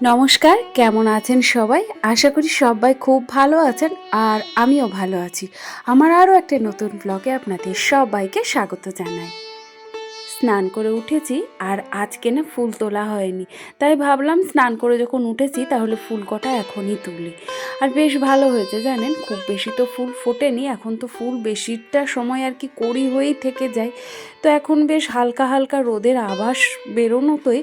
নমস্কার, কেমন আছেন সবাই? আশা করি সবাই খুব ভালো আছেন আর আমিও ভালো আছি। আমার আরও একটা নতুন ব্লগে আপনাদের সবাইকে স্বাগত জানাই। স্নান করে উঠেছি আর আজকে না ফুল তোলা হয়নি। তাই ভাবলাম স্নান করে যখন উঠেছি তাহলে ফুল কটা এখনই তুলি। আর বেশ ভালো হয়েছে, জানেন? খুব বেশি তো ফুল ফোটেনি, এখন তো ফুল বেশিটা সময় আর কি করি হয়েই থেকে যায়। তো এখন বেশ হালকা হালকা রোদের আভাস বেরোনোতেই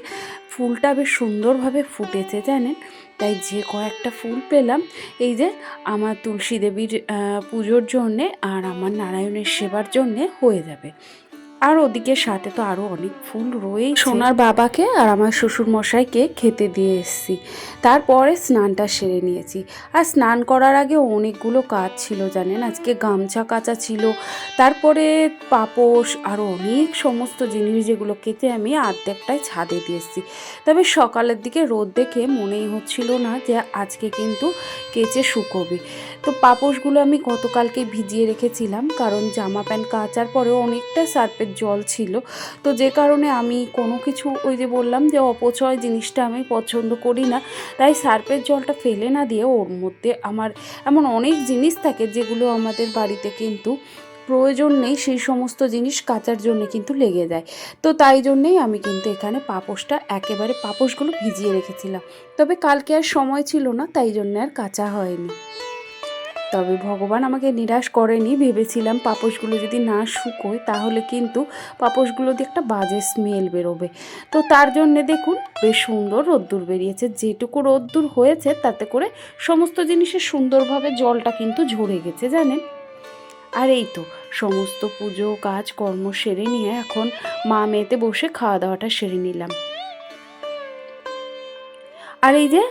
ফুলটা বেশ সুন্দরভাবে ফুটেছে, জানেন? তাই যে কয়েকটা ফুল পেলাম, এই যে আমার তুলসী দেবীর পুজোর জন্যে আর আমার নারায়ণের সেবার জন্যে হয়ে যাবে। আর ওদিকে সাথে তো আরও অনেক ফুল রয়েই সোনার বাবাকে আর আমার শ্বশুর মশাইকে খেতে দিয়ে এসেছি। তারপরে স্নানটা সেরে নিয়েছি। আর স্নান করার আগে অনেকগুলো কাজ ছিল, জানেন? আজকে গামছা কাচা ছিল। তারপরে পাপোশ আর অনেক সমস্ত জিনিস যেগুলো কেটে আমি আর্ধেকটাই ছাদে দিয়ে এসেছি। তবে সকালের দিকে রোদ দেখে মনেই হচ্ছিল না যে আজকে কিন্তু কেচে শুকোবে। তো পাপোশগুলো আমি গতকালকে ভিজিয়ে রেখেছিলাম, কারণ জামা প্যান্ট কাচার পরেও অনেকটা সার্পের জল ছিল। তো যে কারণে আমি কোনো কিছু ওই যে বললাম যে অপচয় জিনিসটা আমি পছন্দ করি না। তাই সার্পের জলটা ফেলে না দিয়ে ওর মধ্যে আমার এমন অনেক জিনিস থাকে যেগুলো আমাদের বাড়িতে কিন্তু প্রয়োজন নেই, সেই সমস্ত জিনিস কাচার জন্য কিন্তু লেগে যায়। তো তাই জন্যেই আমি কিন্তু এখানে পাপোশটা একেবারে পাপোশগুলো ভিজিয়ে রেখেছিলাম। তবে কালকে আর সময় ছিল না, তাই জন্য আর কাঁচা হয়নি। তবে ভগবান আমাকে নিরাশ করেনি। ভেবেছিলাম পাপোশগুলো যদি না শুকোয়, তাহলে কিন্তু পাপোশগুলো দিয়ে একটা বাজে স্মেল বেরোবে। তো তার জন্যে দেখুন, বেশ সুন্দর রোদ্দুর বেরিয়েছে। যেটুকু রোদ্দুর হয়েছে, তাতে করে সমস্ত জিনিসের সুন্দরভাবে জলটা কিন্তু ঝরে গেছে, জানেন? আর এই তো, সমস্ত পুজো কাজ কর্ম সেরে নিয়ে এখন মা মেয়েতে বসে খাওয়া দাওয়াটা সেরে নিলাম। আর এই যে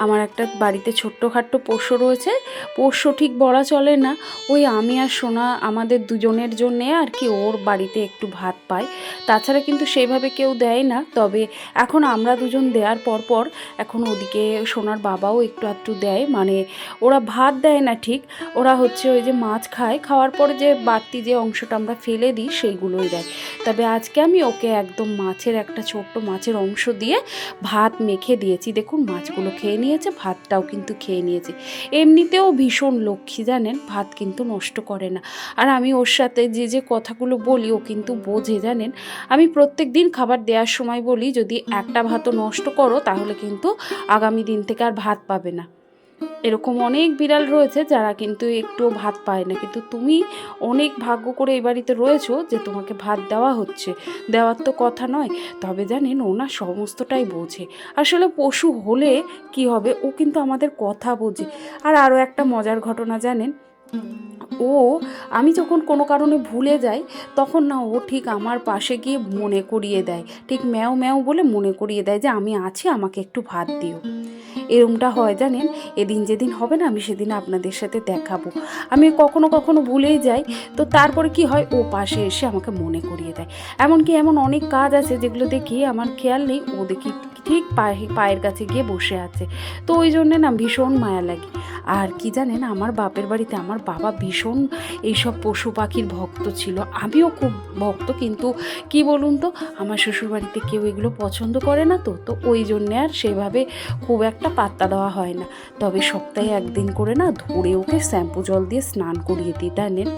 আমার একটা বাড়িতে ছোট্টখাট্ট পোষ্য রয়েছে। পোষ্য ঠিক বলা চলে না। ওই আমি আর সোনা আমাদের দুজনের জন্যে আর কি ওর বাড়িতে একটু ভাত পায়। তাছাড়া কিন্তু সেইভাবে কেউ দেয় না। তবে এখন আমরা দুজন দেওয়ার পর পর এখন ওদিকে সোনার বাবাও একটু একটু দেয়। মানে ওরা ভাত দেয় না ঠিক। ওরা হচ্ছে ওই যে মাছ খায়। খাওয়ার পরে যে বাড়তি যে অংশটা আমরা ফেলে দিই সেইগুলোই দেয়। তবে আজকে আমি ওকে একদম মাছের একটা ছোট্ট মাছের অংশ দিয়ে ভাত মেখে দিয়েছি। দেখুন মাছগুলো খেয়ে নিয়েছে ভাতটাও কিন্তু খেয়ে নিয়েছে। এমনিতেও ভীষণ লক্ষ্মী জানেন, ভাত কিন্তু নষ্ট করে না। আর আমি ওর সাথে যে যে কথাগুলো বলি, ও কিন্তু বোঝে জানেন। আমি প্রত্যেক দিন খাবার দেওয়ার সময় বলি, যদি একটা ভাতও নষ্ট করো, তাহলে কিন্তু আগামী দিন থেকে আর ভাত পাবে না। এরকম অনেক বিড়াল রয়েছে যারা কিন্তু একটু ভাত পায় না। কিন্তু তুমি অনেক ভাগ্য করে এই বাড়িতে রয়েছো যে তোমাকে ভাত দেওয়া হচ্ছে। দেওয়ার তো কথা নয়, তবে জানেন ওনা সমস্তটাই বোঝে। আসলে পশু হলে কি হবে? ও কিন্তু আমাদের কথা বোঝে। আর আরও একটা মজার ঘটনা জানেন? ও, আমি যখন কোনো কারণে ভুলে যাই, তখন না ও ঠিক আমার পাশে গিয়ে মনে করিয়ে দেয়। ঠিক ম্যাও ম্যাও বলে মনে করিয়ে দেয় যে আমি আছি, আমাকে একটু ভাত দিও। এরমটা হয় জানেন? এদিন যেদিন হবে না, আমি সেদিন আপনাদের সাথে দেখাবো। আমি কখনো কখনো ভুলেই যাই। তো তারপরে কি হয়? ও পাশে এসে আমাকে মনে করিয়ে দেয়। এমনকি এমন অনেক কাজ আছে যেগুলো দেখি আমার খেয়াল নেই। ও দেখি ঠিক পায়ে, পায়ের কাছে গিয়ে বসে আছে। তো ওই জন্যে না ভীষণ মায়া লাগে। আর কি জানেন, আমার বাপের বাড়িতে আমার বাবা ভীষণ এইসব পশু পাখির ভক্ত ছিল। আমিও খুব ভক্ত, কিন্তু কি বলুন তো, আমার শ্বশুরবাড়িতে কেউ এগুলো পছন্দ করে না তো তো ওই জন্যে আর সেভাবে খুব একটা পাত্তা দেওয়া হয় না। তবে সপ্তাহে একদিন করে না ধরে ওকে শ্যাম্পু জল দিয়ে স্নান করিয়ে দিই, জানেন?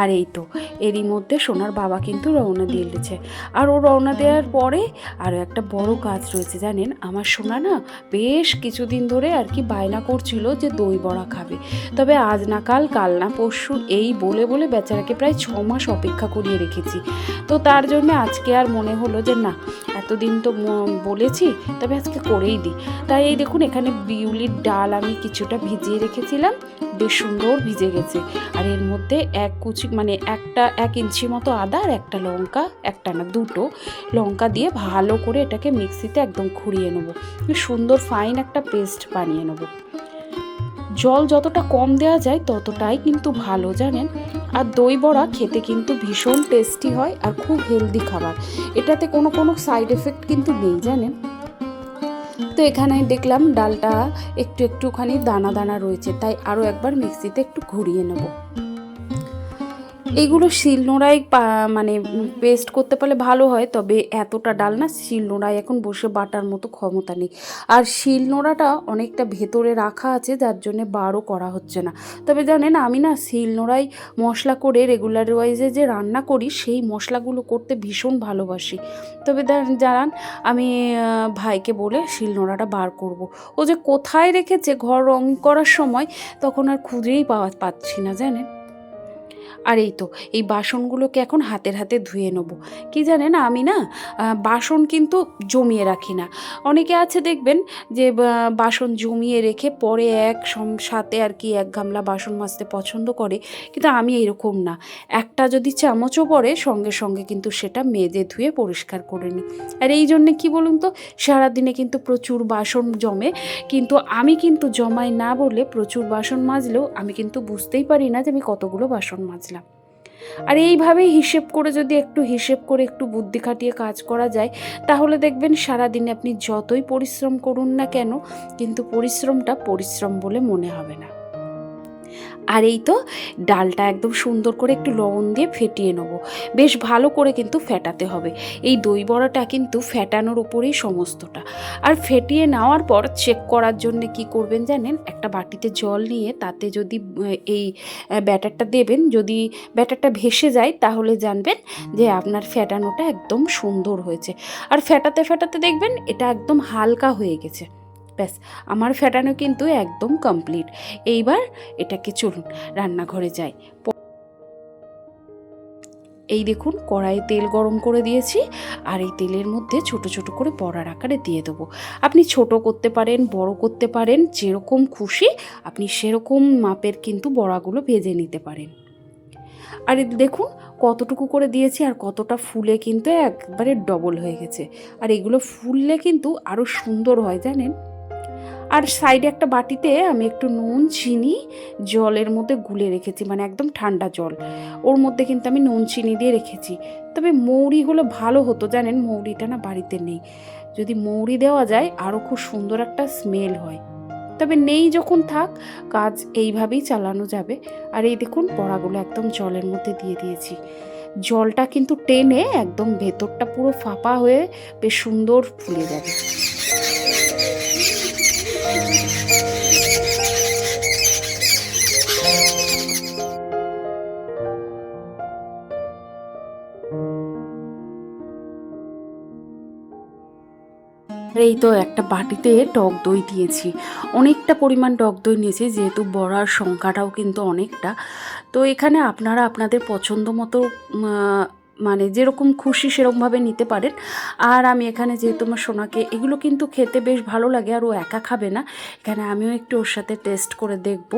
আর এই তো, এরই মধ্যে সোনার বাবা কিন্তু রওনা দিয়ে দিয়েছে। আর ও রওনা দেওয়ার পরে আরও একটা বড় কাজ রয়েছে জানেন? আমার সোনা না বেশ কিছুদিন ধরে আর কি বায়না করছিল যে দই বড়া খাবে। তবে আজ না কাল কাল না পরশু এই বলে বলে বেচারাকে প্রায় ছ মাস অপেক্ষা করিয়ে রেখেছি। তো তার জন্য আজকে আর মনে হলো যে না, এতদিন তো বলেছি, তবে আজকে করেই দিই। তাই এই দেখুন, এখানে বিউলির ডাল আমি কিছুটা ভিজিয়ে রেখেছিলাম, বেশ সুন্দর ভিজে গেছে। আর এর মধ্যে এক কুচি মানে একটা এক ইঞ্চি মতো আদা আর একটা লঙ্কা, একটা না দুটো লঙ্কা দিয়ে ভালো করে এটাকে মিক্সিতে একদম ঘুরিয়ে নেব। সুন্দর ফাইন একটা পেস্ট বানিয়ে নেব। জল যতটা কম দেওয়া যায় ততটাই কিন্তু ভালো, জানেন? আর দই বড়া খেতে কিন্তু ভীষণ টেস্টি হয় আর খুব হেলদি খাবার। এটাতে কোনো কোনো সাইড এফেক্ট কিন্তু নেই, জানেন? তো এখানে দেখলাম ডালটা একটু, একটুখানি দানা দানা রয়েছে, তাই আরও একবার মিক্সিতে একটু ঘুরিয়ে নেব। এইগুলো শিলনোড়ায় মানে পেস্ট করতে পারলে ভালো হয়, তবে এতটা ডাল না, শিল শিলনোড়ায় এখন বসে বাটার মতো ক্ষমতা নেই। আর শিলনোড়াটা অনেকটা ভেতরে রাখা আছে, যার জন্য বারও করা হচ্ছে না। তবে জানেন, আমি না শিল শিলনোড়ায় মশলা করে রেগুলার ওয়াইজে যে রান্না করি, সেই মশলাগুলো করতে ভীষণ ভালোবাসি। তবে জানান, আমি ভাইকে বলে শিলনোড়াটা বার করব। ও যে কোথায় রেখেছে ঘর রং করার সময়, তখন আর খুঁজেই পাওয়া, পাচ্ছি না, জানেন? আর এই তো, এই বাসনগুলোকে এখন হাতের হাতে ধুয়ে নেব। কি জানেন আমি না বাসন কিন্তু জমিয়ে রাখি না। অনেকে আছে দেখবেন যে বাসন জমিয়ে রেখে পরে এক সাথে আর কি এক গামলা বাসন মাজতে পছন্দ করে, কিন্তু আমি এরকম না। একটা যদি চামচও পড়ে সঙ্গে সঙ্গে কিন্তু সেটা মেজে ধুয়ে পরিষ্কার করে নিই। আর এই জন্যে কী বলুন তো, সারাদিনে কিন্তু প্রচুর বাসন জমে, কিন্তু আমি কিন্তু জমাই না বলে প্রচুর বাসন মাজলেও আমি কিন্তু বুঝতেই পারি না যে আমি কতগুলো বাসন মাজলাম। আর এইভাবেই হিসেব করে যদি একটু হিসেব করে একটু বুদ্ধি খাটিয়ে কাজ করা যায়, তাহলে দেখবেন সারাদিনে আপনি যতই পরিশ্রম করুন না কেন, কিন্তু পরিশ্রমটা পরিশ্রম বলে মনে হবে না। আর এই তো ডালটা একদম সুন্দর করে একটু লবণ দিয়ে ফেটিয়ে নেব। বেশ ভালো করে কিন্তু ফেটাতে হবে। এই দই বড়াটা কিন্তু ফেটানোর উপরেই সমস্তটা। আর ফেটিয়ে নেওয়ার পর চেক করার জন্য কি করবেন জানেন? একটা বাটিতে জল নিয়ে তাতে যদি এই ব্যাটারটা দেবেন, যদি ব্যাটারটা ভেসে যায় তাহলে জানবেন যে আপনার ফেটানোটা একদম সুন্দর হয়েছে। আর ফেটাতে ফেটাতে দেখবেন এটা একদম হালকা হয়ে গেছে। ব্যাস, আমার ফেটানো কিন্তু একদম কমপ্লিট এইবার এটাকে চলুন, রান্নাঘরে যাই। এই দেখুন, কড়াইয়ে তেল গরম করে দিয়েছি, আর এই তেলের মধ্যে ছোট ছোট করে বড়ার আকারে দিয়ে দেবো। আপনি ছোট করতে পারেন, বড় করতে পারেন, যেরকম খুশি আপনি সেরকম মাপের কিন্তু বড়াগুলো ভেজে নিতে পারেন। আর দেখুন, কতটুকু করে দিয়েছি আর কতটা ফুলে কিন্তু একবারে ডবল হয়ে গেছে। আর এগুলো ফুললে কিন্তু আরও সুন্দর হয়, জানেন? আর সাইডে একটা বাটিতে আমি একটু নুন, চিনি জলের মধ্যে গুলে রেখেছি মানে একদম ঠান্ডা জল। ওর মধ্যে কিন্তু আমি নুন, চিনি দিয়ে রেখেছি। তবে মৌরি হলে ভালো হতো, জানেন? মৌরিটা না বাড়িতে নেই। যদি মৌরি দেওয়া যায় আরও খুব সুন্দর একটা স্মেল হয়। তবে নেই যখন থাক, কাজ এইভাবেই চালানো যাবে। আর এই দেখুন বড়াগুলো একদম জলের মধ্যে দিয়ে দিয়েছি। জলটা কিন্তু টেনে একদম ভেতরটা পুরো ফাঁপা হয়ে বেশ সুন্দর ফুলে যাবে। এই তো একটা বাটিতে টক দই দিয়েছি। অনেকটা পরিমাণ টক দই নিয়েছি, যেহেতু বড়ার সংখ্যাটাও কিন্তু অনেকটা। তো এখানে আপনারা আপনাদের পছন্দ মতো মানে যেরকম খুশি সেরকমভাবে নিতে পারেন। আর আমি এখানে যেহেতু আমার সোনাকে, এগুলো কিন্তু খেতে বেশ ভালো লাগে আর ও একা খাবে না। এখানে আমিও একটু ওর সাথে টেস্ট করে দেখব।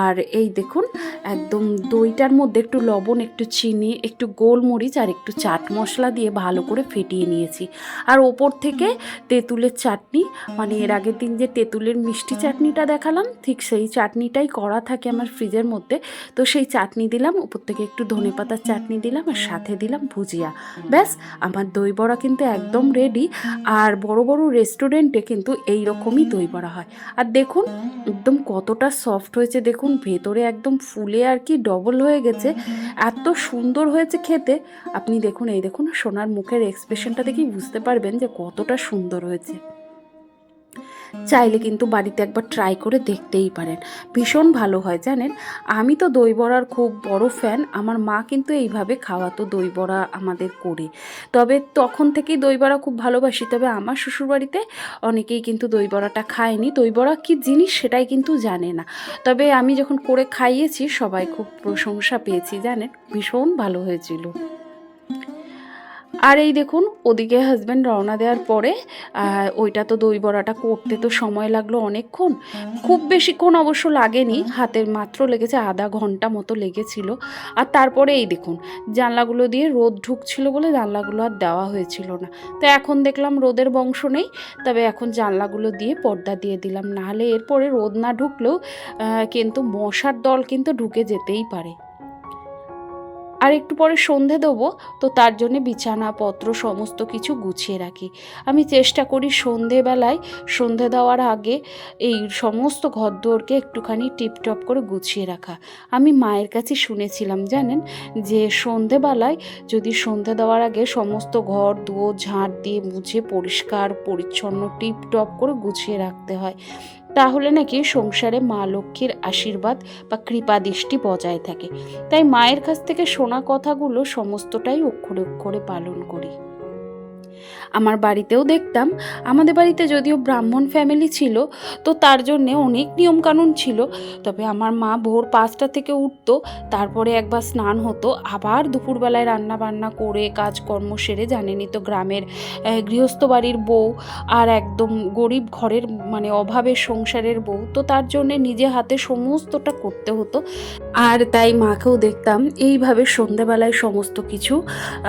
আর এই দেখুন, একদম দইটার মধ্যে একটু লবণ, একটু চিনি, একটু গোলমরিচ আর একটু চাট মশলা দিয়ে ভালো করে ফেটিয়ে নিয়েছি। আর ওপর থেকে তেঁতুলের চাটনি মানে এর আগের দিন যে তেঁতুলের মিষ্টি চাটনিটা দেখালাম, ঠিক সেই চাটনিটাই করা থাকে আমার ফ্রিজের মধ্যে। তো সেই চাটনি দিলাম উপর থেকে একটু ধনে পাতার চাটনি দিলাম আর সাথে দিলাম ভুজিয়া। ব্যাস, আমার দই বড়া কিন্তু একদম রেডি আর বড় বড় রেস্টুরেন্টে কিন্তু এই রকমই দই বড়া হয়। আর দেখুন, একদম কতটা সফট হয়েছে, দেখুন, ভেতরে একদম ফুলে আর কি ডবল হয়ে গেছে। এত সুন্দর হয়েছে খেতে। আপনি দেখুন, এই দেখুন, সোনার মুখের এক্সপ্রেশনটা দেখেই বুঝতে পারবেন যে কতটা সুন্দর হয়েছে। চাইলে কিন্তু বাড়িতে একবার ট্রাই করে দেখতেই পারেন। ভীষণ ভালো হয়, জানেন? আমি তো দই বড়ার খুব বড় ফ্যান আমার মা কিন্তু এইভাবে খাওয়াতো দই বড়া আমাদের করে। তবে তখন থেকেই দই বড়া খুব ভালোবাসি, তবে আমার শ্বশুরবাড়িতে অনেকেই কিন্তু দই বড়াটা খায়নি। দই বড়া কী জিনিস সেটাই কিন্তু জানে না। তবে আমি যখন করে খাইয়েছি, সবাই খুব প্রশংসা পেয়েছি, জানেন? ভীষণ ভালো হয়েছিল। আর এই দেখুন, ওদিকে হাজব্যান্ড রওনা দেওয়ার পরে ওইটা তো দই বড়াটা করতে তো সময় লাগল অনেকক্ষণ। খুব বেশিক্ষণ অবশ্য লাগেনি, হাতের মাত্র লেগেছে, আধা ঘণ্টা মতো লেগেছিল। আর তারপরে এই দেখুন, জানলাগুলো দিয়ে রোদ ঢুকছিল বলে জানলাগুলো আর দেওয়া হয়েছিল না। তো এখন দেখলাম রোদের বংশ নেই, তবে এখন জানলাগুলো দিয়ে পর্দা দিয়ে দিলাম। নাহলে এরপরে রোদ না ঢুকলেও কিন্তু মশার দল কিন্তু ঢুকে যেতেই পারে। আর একটু পরে সন্ধে দেবো, তো তার জন্য বিছানাপত্র সমস্ত কিছু গুছিয়ে রাখি। আমি চেষ্টা করি সন্ধেবেলায়, সন্ধে দেওয়ার আগে এই সমস্ত ঘরদোরকে একটুখানি টিপটপ করে গুছিয়ে রাখা। আমি মায়ের কাছে শুনেছিলাম, জানেন? যে সন্ধেবেলায় যদি সন্ধে দেওয়ার আগে সমস্ত ঘর, দুয়ার, ঝাঁট দিয়ে মুছে পরিষ্কার, পরিচ্ছন্ন টিপটপ করে গুছিয়ে রাখতে হয়। তাহলে নাকি সংসারে মা লক্ষ্মীর আশীর্বাদ বা কৃপা দৃষ্টি বজায় থাকে। তাই মায়ের কাছ থেকে শোনা কথাগুলো সমস্তটাই অক্ষরে অক্ষরে পালন করি। আমার বাড়িতেও দেখতাম। আমাদের বাড়িতে যদিও ব্রাহ্মণ ফ্যামিলি ছিল, তো তার জন্যে অনেক নিয়মকানুন ছিল। তবে আমার মা ভোর পাঁচটা থেকে উঠতো, তারপরে একবার স্নান হতো। আবার দুপুরবেলায় রান্না বান্না করে, কাজকর্ম সেরে জানেনই তো গ্রামের গৃহস্থ বাড়ির বউ আর একদম গরিব ঘরের মানে অভাবের সংসারের বউ। তো তার জন্যে নিজে হাতে সমস্তটা করতে হতো। আর তাই মাকেও দেখতাম, এইভাবে সন্ধেবেলায় সমস্ত কিছু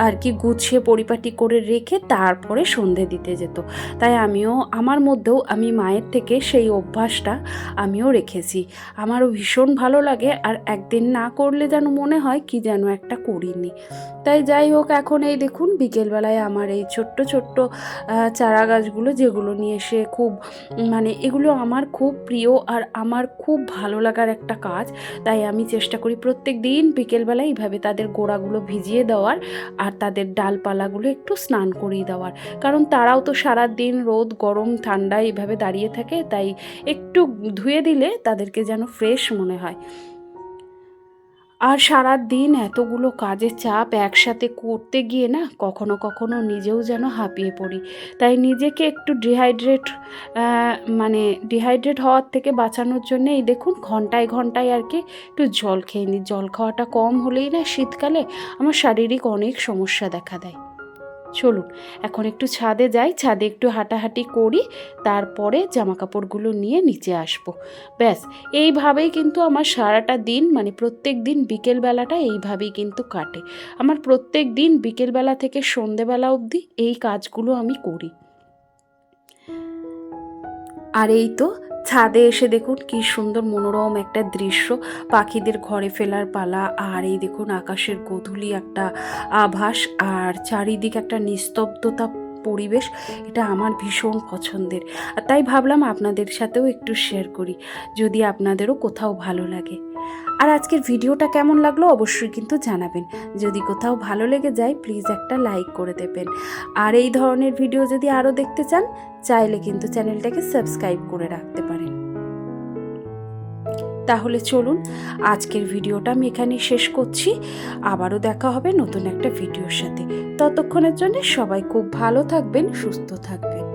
আর কি গুছিয়ে পরিপাটি করে রেখে তারপরে সন্ধে দিতে যেত। তাই আমিও, আমার মধ্যেও আমি মায়ের থেকে সেই অভ্যাসটা আমিও রেখেছি। আমারও ভীষণ ভালো লাগে আর একদিন না করলে যেন মনে হয় কি যেন একটা করিনি। তাই যাই হোক, এখন এই দেখুন, বিকেলবেলায় আমার এই ছোট্ট ছোট্ট চারা গাছগুলো যেগুলো নিয়ে এসে খুব মানে এগুলো আমার খুব প্রিয় আর আমার খুব ভালো লাগার একটা কাজ। তাই আমি চেষ্টা করি প্রত্যেক দিন বিকেলবেলায় এইভাবে তাদের গোড়াগুলো ভিজিয়ে দেওয়ার আর তাদের ডালপালাগুলো একটু স্নান করিয়ে দেওয়ার। কারণ তারাও তো সারা দিন রোদ, গরম, ঠান্ডা এইভাবে দাঁড়িয়ে থাকে, তাই একটু ধুয়ে দিলে তাদেরকে যেন ফ্রেশ মনে হয়। আর সারা দিন এতগুলো কাজের চাপ একসাথে করতে গিয়ে না কখনো কখনো নিজেও যেন হাঁপিয়ে পড়ি। তাই নিজেকে একটু ডিহাইড্রেট মানে ডিহাইড্রেট হওয়ার থেকে বাঁচানোর জন্য এই দেখুন ঘন্টায় ঘন্টায় আর কি একটু জল খেয়ে নিই। জল খাওয়াটা কম হলেই না শীতকালে আমার শারীরিক অনেক সমস্যা দেখা দেয়। চলুন এখন একটু ছাদে যাই, ছাদে একটু হাঁটাহাঁটি করি, তারপরে জামা কাপড়গুলো নিয়ে নিচে আসব। ব্যাস, এইভাবেই কিন্তু আমার সারাটা দিন মানে প্রত্যেক দিন বিকেলবেলাটা এইভাবেই কিন্তু কাটে আমার প্রত্যেক দিন বিকেলবেলা থেকে সন্ধেবেলা অবধি এই কাজগুলো আমি করি আর এই তো ছাদে এসে দেখুন কি সুন্দর মনোরম একটা দৃশ্য, পাখিদের ঘরে ফেলার পালা আর এই দেখুন আকাশের গধুলি একটা আভাস আর চারিদিক একটা নিস্তব্ধতা পরিবেশ, এটা আমার ভীষণ পছন্দের। আর তাই ভাবলাম আপনাদের সাথেও একটু শেয়ার করি, যদি আপনাদেরও কোথাও ভালো লাগে। আর আজকের ভিডিওটা কেমন লাগল অবশ্যই কিন্তু জানাবেন। যদি কোথাও ভালো লেগে যায় প্লিজ একটা লাইক করে দেবেন। আর এই ধরনের ভিডিও যদি আরও দেখতে চান, চাইলে কিন্তু চ্যানেলটাকে সাবস্ক্রাইব করে রাখতে পারেন। তাহলে চলুন, আজকের ভিডিওটা আমি এখানেই শেষ করছি। আবারও দেখা হবে নতুন একটা ভিডিওর সাথে। ততক্ষণের জন্য সবাই খুব ভালো থাকবেন, সুস্থ থাকবেন।